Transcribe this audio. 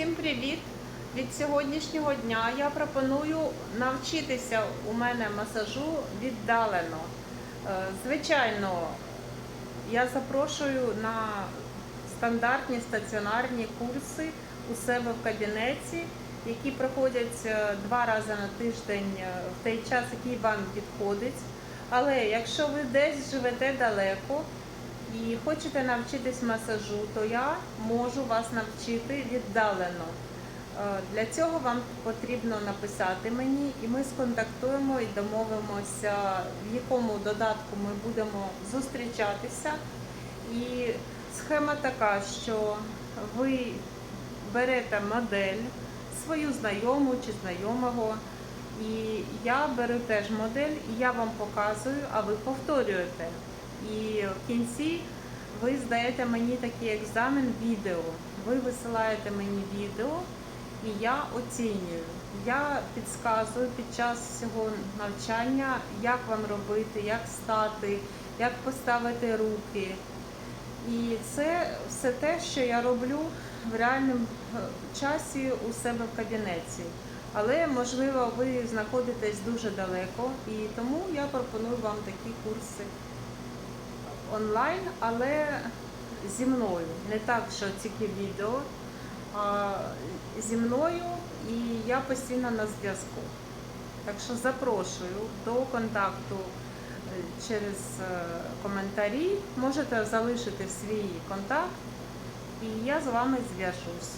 Всім привіт! Від сьогоднішнього дня я пропоную навчитися у мене масажу віддалено. Е, Звичайно, я запрошую на стандартні стаціонарні курси у себе в кабінеті, які проходять е, два рази на тиждень е, в той час, який вам підходить. Але якщо ви десь живете далеко, і хочете навчитись масажу, то я можу вас навчити віддалено. Е, Для цього вам потрібно написати мені, і ми сконтактуємо і домовимося, в якому додатку ми будемо зустрічатися. І схема така, що ви берете модель, свою знайому чи знайомого, і я беру теж модель, і я вам показую, а ви повторюєте. І в кінці ви здаєте мені такий екзамен відео. Ви висилаєте мені відео, і я оцінюю. Я підказую під час цього навчання, як вам робити, як стати, як поставити руки. І це все те, що я роблю в реальному е, часі у себе в кабінеті. Але можливо ви знаходитесь дуже далеко, і тому я пропоную вам такі курси онлайн, але зі мною. Не так, що тільки відео, а зі мною і я постійно на зв'язку. Так що запрошую до контакту е, через е, коментарі. Можете залишити свій контакт, і я з вами зв'яжусь.